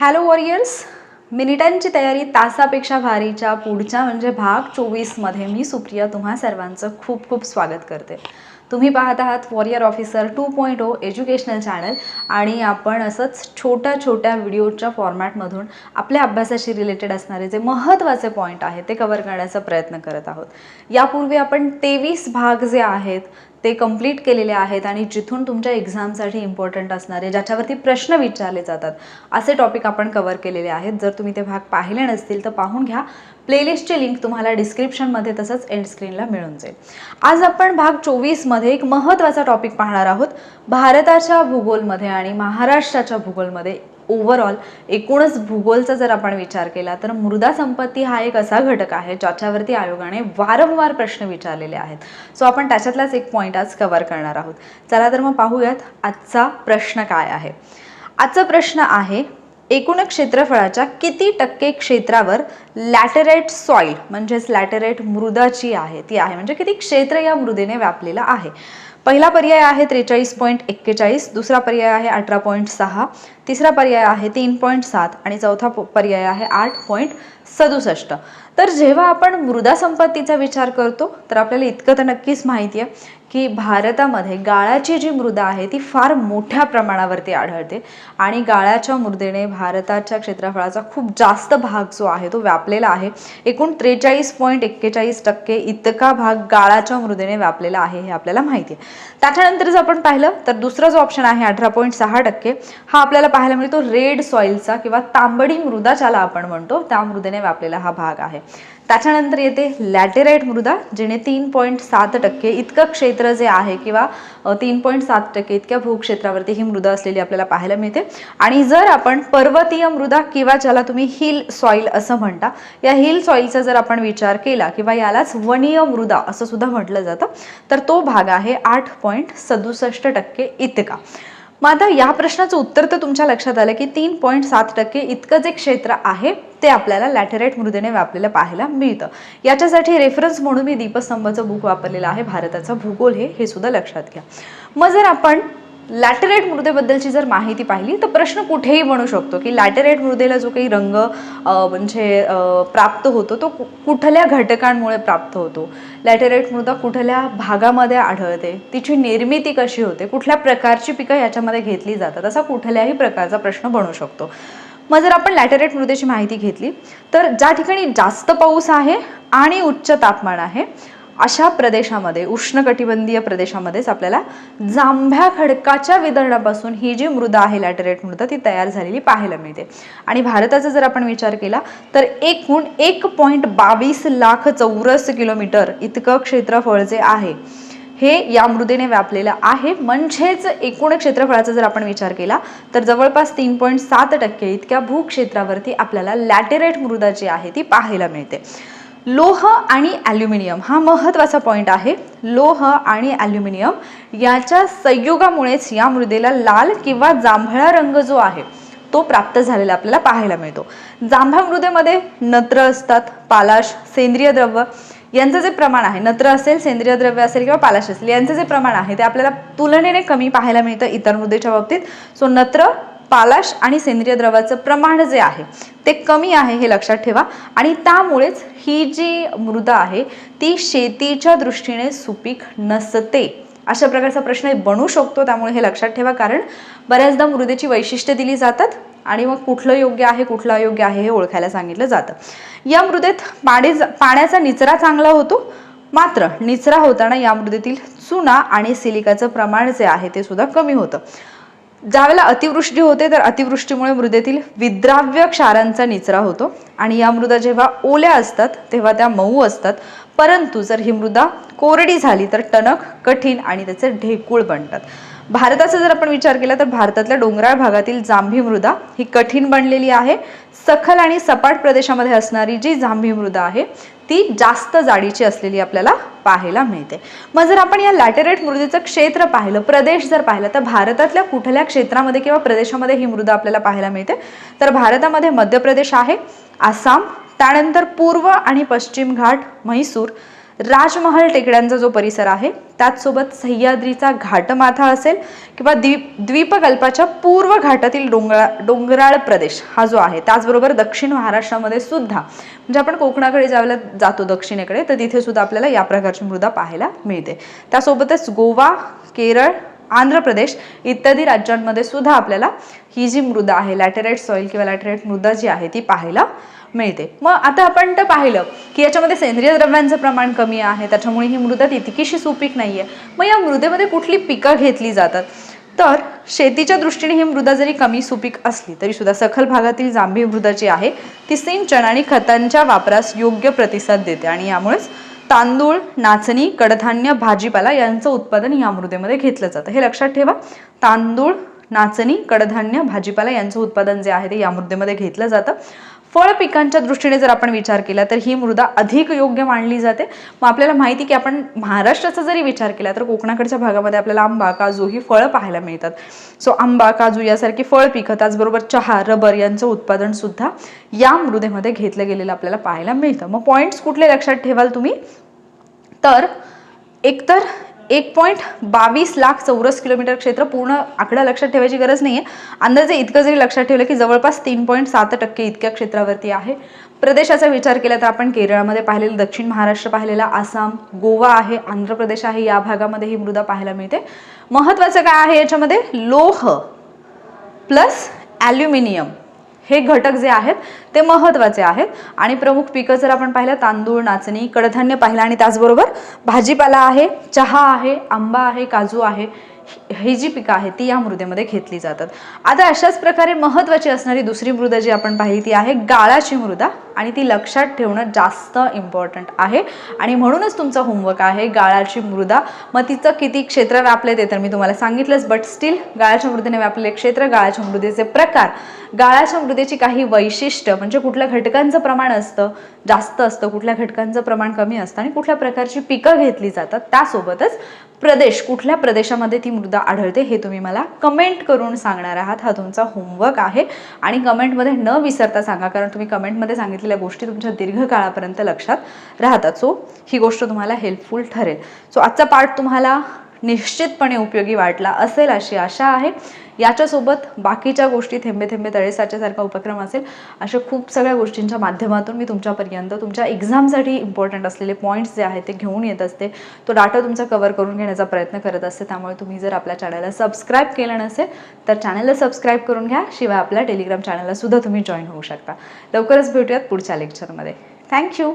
Hello warriors मिनिटांची तयारी तासापेक्षा भारीच्या पुढच्या म्हणजे भाग चोवीसमध्ये मी सुप्रिया तुम्हा सर्वांचं खूप खूप स्वागत करते. तुम्ही पाहत आहात warrior officer two point O educational channel आणि आपण असंच छोट्या छोट्या व्हिडिओच्या फॉर्मॅटमधून आपल्या अभ्यासाशी रिलेटेड असणारे जे महत्त्वाचे पॉईंट आहेत ते कवर करण्याचा प्रयत्न करत आहोत. यापूर्वी आपण तेवीस भाग जे आहेत ते कंप्लीट केलेले आहेत आणि जिथून तुमच्या एक्झामसाठी इम्पॉर्टंट असणारे ज्याच्यावरती प्रश्न विचारले जातात असे टॉपिक आपण कवर केलेले आहेत. जर तुम्ही ते भाग पाहिले नसतील तर पाहून घ्या. प्लेलिस्टची लिंक तुम्हाला डिस्क्रिप्शनमध्ये तसंच एंड स्क्रीनला मिळून जाईल. आज आपण भाग चोवीसमध्ये एक महत्त्वाचा टॉपिक पाहणार आहोत. भारताच्या भूगोलमध्ये आणि महाराष्ट्राच्या भूगोलमध्ये ओव्हरऑल एकूणच भूगोलचा जर आपण विचार केला तर मृदा संपत्ती हा एक असा घटक आहे ज्याच्यावरती आयोगाने वारंवार प्रश्न विचारलेले आहेत. सो आपण त्याच्यातलाच एक पॉईंट आज कव्हर करणार आहोत. चला तर मग पाहूयात आजचा प्रश्न काय आहे. आजचा प्रश्न आहे एकूण क्षेत्रफळाच्या किती टक्के क्षेत्रावर लॅटरेट सॉईल म्हणजेच लॅटरेट मृदा जी आहे ती आहे. म्हणजे किती क्षेत्र या मृदेने व्यापलेलं आहे. पहिला पर्याय आहे त्रेचाळीस पॉईंट एक्केचाळीस दुसरा पर्याय आहे अठरा पॉईंट सहा तिसरा पर्याय आहे तीन पॉईंट सात आणि चौथा पर्याय आहे आठ पॉईंट सदुसष्ट. तर जेव्हा आपण मृदा संपत्तीचा विचार करतो तर आपल्याला इतकं तर नक्कीच माहिती आहे की भारतामध्ये गाळाची जी मृदा आहे ती फार मोठ्या प्रमाणावरती आढळते. आणि गाळाच्या मृदेने भारताच्या क्षेत्रफळाचा खूप जास्त भाग जो आहे तो व्यापलेला आहे. एकूण त्रेचाळीस पॉईंट एक्केचाळीस टक्के इतका भाग गाळाच्या मृदेने व्यापलेला आहे हे आपल्याला माहिती आहे त्याच्यानंतर जर आपण पाहिलं तर दुसरा जो ऑप्शन आहे अठरा पॉईंट सहा टक्के हा आपल्याला पाहायला मिळतो रेड सॉईलचा किंवा तांबडी मृदा ज्याला आपण म्हणतो त्या मृदेने व्यापलेला हा भाग आहे. त्याच्यानंतर येते लॅटेराईट मृदा जिने तीन पॉईंट सात टक्के इतकं क्षेत्र जे आहे किंवा तीन पॉईंट सात टक्के इतक्या भूक्षेत्रावरती ही मृदा असलेली आपल्याला पाहायला मिळते. आणि जर आपण पर्वतीय मृदा किंवा ज्याला तुम्ही हिल सॉईल असं म्हणता या हिल सॉईलचा जर आपण विचार केला किंवा यालाच वनीय मृदा असं सुद्धा म्हटलं जातं तर तो भाग आहे आठ पॉईंट सदुसष्ट टक्के इतका. मग आता या प्रश्नाचं उत्तर तर तुमच्या लक्षात आलं की तीन पॉईंट सात टक्के इतकं जे क्षेत्र आहे ते आपल्याला लॅटेराईट मृदेने व्यापलेलं पाहायला मिळतं. याच्यासाठी रेफरन्स म्हणून मी दीपस्तंभाचं बुक वापरलेलं आहे. भारताचा भूगोल हे हे सुद्धा लक्षात घ्या. मग जर आपण लॅटरेट मृदेबद्दलची जर माहिती पाहिली तर प्रश्न कुठेही बनू शकतो की लॅटेराईट मृदेला जो काही रंग म्हणजे प्राप्त होतो तो कुठल्या घटकांमुळे प्राप्त होतो? लॅटेराईट मृदा कुठल्या भागामध्ये आढळते? तिची निर्मिती कशी होते? कुठल्या प्रकारची पिकं याच्यामध्ये घेतली जातात? असा कुठल्याही प्रकारचा प्रश्न बनू शकतो. मग जर आपण लॅटरेट मृदेची माहिती घेतली तर ज्या ठिकाणी जास्त पाऊस आहे आणि उच्च तापमान आहे अशा प्रदेशामध्ये उष्णकटिबंधीय प्रदेशामध्येच आपल्याला जांभ्या खडकाच्या विदर्णापासून ही जी मृदा आहे लॅटरेट मृदा ती तयार झालेली पाहायला मिळते. आणि भारताचा जर आपण विचार केला तर एकूण एक पॉईंट बावीस लाख चौरस किलोमीटर इतकं क्षेत्रफळ जे आहे हे या मृदेने व्यापलेलं आहे. म्हणजेच एकूण क्षेत्रफळाचा जर आपण विचार केला तर जवळपास तीन पॉईंट सात टक्के इतक्या भूक्षेत्रावरती आपल्याला लॅटेराईट मृदा जी आहे ती पाहायला मिळते. लोह आणि ॲल्युमिनियम हा महत्त्वाचा पॉईंट आहे. लोह आणि ॲल्युमिनियम याच्या संयोगामुळेच या मृदेला लाल किंवा जांभळा रंग जो आहे तो प्राप्त झालेला आपल्याला पाहायला मिळतो. जांभळा मृदेमध्ये नत्र असतात पालाश सेंद्रिय द्रव्य यांचं जे प्रमाण आहे नत्र असेल सेंद्रिय द्रव्य असेल किंवा पालाश असेल यांचं जे प्रमाण आहे ते आपल्याला तुलनेने कमी पाहायला मिळतं इतर मृदेच्या बाबतीत. सो नत्र पालाश आणि सेंद्रिय द्रवाचं प्रमाण जे आहे ते कमी आहे हे लक्षात ठेवा. आणि त्यामुळेच ही जी मृदा आहे ती शेतीच्या दृष्टीने सुपीक नसते. अशा प्रकारचा प्रश्न बनू शकतो त्यामुळे हे लक्षात ठेवा. कारण बऱ्याचदा मृदेची वैशिष्ट्ये दिली जातात आणि मग कुठलं योग्य आहे कुठलं अयोग्य आहे हे ओळखायला सांगितलं जातं. या मृदेत पाणी पाण्याचा निचरा चांगला होतो. मात्र निचरा होताना या मृदेतील चुना आणि सिलिकाचं प्रमाण जे आहे ते सुद्धा कमी होतं. ज्यावेळेला अतिवृष्टी होते तर अतिवृष्टीमुळे मृदेतील विद्राव्य क्षारांचा निचरा होतो. आणि या मृदा जेव्हा ओल्या असतात तेव्हा त्या मऊ असतात. परंतु जर ही मृदा कोरडी झाली तर टणक कठीण आणि त्याचे ढेकूळ बनतात. भारताचा जर आपण विचार केला तर भारतातल्या डोंगराळ भागातील जांभी मृदा ही कठीण बनलेली आहे. सखल आणि सपाट प्रदेशामध्ये असणारी जी जांभी मृदा आहे ती जास्त जाडीची असलेली आपल्याला पाहायला मिळते. मग जर आपण या लॅटेरेट मृदेचं क्षेत्र पाहिलं प्रदेश जर पाहिलं तर भारतातल्या कुठल्या क्षेत्रामध्ये किंवा प्रदेशामध्ये ही मृदा आपल्याला पाहायला मिळते? तर भारतामध्ये मध्य प्रदेश आहे आसाम त्यानंतर पूर्व आणि पश्चिम घाट म्हैसूर राजमहल टेकड्यांचा जो परिसर आहे त्याचसोबत सह्याद्रीचा घाटमाथा असेल किंवा द्वीप द्वीपकल्पाच्या पूर्व घाटातील डोंगरा डोंगराळ प्रदेश हा जो आहे त्याचबरोबर दक्षिण महाराष्ट्रामध्ये सुद्धा म्हणजे आपण कोकणाकडे ज्यावेळेला जातो दक्षिणेकडे तर तिथे सुद्धा आपल्याला या प्रकारची मृदा पाहायला मिळते. त्यासोबतच गोवा केरळ आंध्र प्रदेश इत्यादी राज्यांमध्ये सुद्धा आपल्याला ही जी मृदा आहे लॅटेराईट सॉईल किंवा लॅटेराईट मृदा जी आहे ती पाहायला मिळते. मग आता आपण तर पाहिलं की याच्यामध्ये सेंद्रिय द्रव्यांचं प्रमाण कमी आहे त्याच्यामुळे ही मृदा तितकीशी सुपीक नाही आहे मग या मृदेमध्ये कुठली पिकं घेतली जातात? तर शेतीच्या दृष्टीने ही मृदा जरी कमी सुपीक असली तरी सुद्धा सखल भागातील जांभी मृदा जी आहे ती सिंचन आणि खतांच्या वापरास योग्य प्रतिसाद देते आणि यामुळेच तांदूळ नाचणी कडधान्य भाजीपाला यांचं उत्पादन या मृदेमध्ये घेतलं जातं. हे लक्षात ठेवा. तांदूळ नाचणी कडधान्य भाजीपाला यांचं उत्पादन जे आहे ते या मृदेमध्ये घेतलं जातं. फळ पिकांच्या दृष्टीने जर आपण विचार केला तर ही मृदा अधिक योग्य मानली जाते. मग आपल्याला माहिती की आपण महाराष्ट्राचा जरी विचार केला तर कोकणाकडच्या भागामध्ये आपल्याला आंबा काजू ही फळं पाहायला मिळतात. सो आंबा काजू यासारखी फळ पिकं त्याचबरोबर चहा रबर यांचं उत्पादन सुद्धा या मृदेमध्ये घेतलं गेलेलं आपल्याला पाहायला मिळतं. मग पॉईंट्स कुठले लक्षात ठेवाल तुम्ही? तर एकतर एक पॉईंट बावीस लाख चौरस किलोमीटर क्षेत्र पूर्ण आकडा लक्षात ठेवायची गरज नाही आहे अंदाजे इतकं जरी लक्षात ठेवलं की जवळपास तीन पॉईंट सात टक्के इतक्या क्षेत्रावरती आहे. प्रदेशाचा विचार केला तर आपण केरळमध्ये पाहिलेलं दक्षिण महाराष्ट्र पाहिलेला आसाम गोवा आहे आंध्र प्रदेश आहे या भागामध्ये ही मृदा पाहायला मिळते. महत्त्वाचं काय आहे याच्यामध्ये? लोह प्लस ॲल्युमिनियम हे घटक जे आहेत ते महत्त्वाचे आहेत. आणि प्रमुख पिकं जर आपण पाहिलं तांदूळ नाचणी कडधान्य पाहिलं आणि त्याचबरोबर भाजीपाला आहे चहा आहे आंबा आहे काजू आहे ही जी पिकं आहेत ती या मृदेमध्ये घेतली जातात. आता अशाच प्रकारे महत्त्वाची असणारी दुसरी मृदा जी आपण पाहिली ती आहे गाळाची मृदा आणि ती लक्षात ठेवणं जास्त इम्पॉर्टंट आहे. आणि म्हणूनच तुमचा होमवर्क आहे गाळाची मृदा. मग तिचं किती क्षेत्र व्यापले ते तर मी तुम्हाला सांगितलंच बट स्टील गाळाच्या मृदेने व्यापलेले क्षेत्र गाळाच्या मृदेचे प्रकार. गाळाच्या मृदेची काही वैशिष्ट्य म्हणजे कुठल्या घटकांचं प्रमाण असतं जास्त असतं कुठल्या घटकांचं प्रमाण कमी असतं आणि कुठल्या प्रकारची पिकं घेतली जातात त्यासोबतच प्रदेश कुठल्या प्रदेशामध्ये ती मृदा आढळते हे तुम्ही मला कमेंट करून सांगणार आहात. हा तुमचा होमवर्क आहे. आणि कमेंटमध्ये न विसरता सांगा कारण तुम्ही कमेंटमध्ये सांगितलेल्या गोष्टी तुमच्या दीर्घकाळापर्यंत लक्षात राहतात. सो ही गोष्ट तुम्हाला हेल्पफुल ठरेल. सो आजचा पार्ट तुम्हाला निश्चितपणे उपयोगी वाटला असेल अशी आशा आहे. याच्यासोबत बाकीच्या गोष्टी थेंबे थेंबे तळेसाच्यासारखा उपक्रम असेल. अशा खूप सगळ्या गोष्टींच्या माध्यमातून मी तुमच्यापर्यंत तुमच्या एक्झामसाठी इम्पॉर्टंट असलेले पॉईंट्स जे आहेत ते घेऊन येत असते. तो डाटा तुमचा कवर करून घेण्याचा प्रयत्न करत असते. त्यामुळे तुम्ही जर आपल्या चॅनलला सबस्क्राईब केलं नसेल तर चॅनलला सबस्क्राईब करून घ्या. शिवाय आपल्या टेलिग्राम चॅनलला सुद्धा तुम्ही जॉईन होऊ शकता. लवकरच भेटूयात पुढच्या लेक्चरमध्ये थँक्यू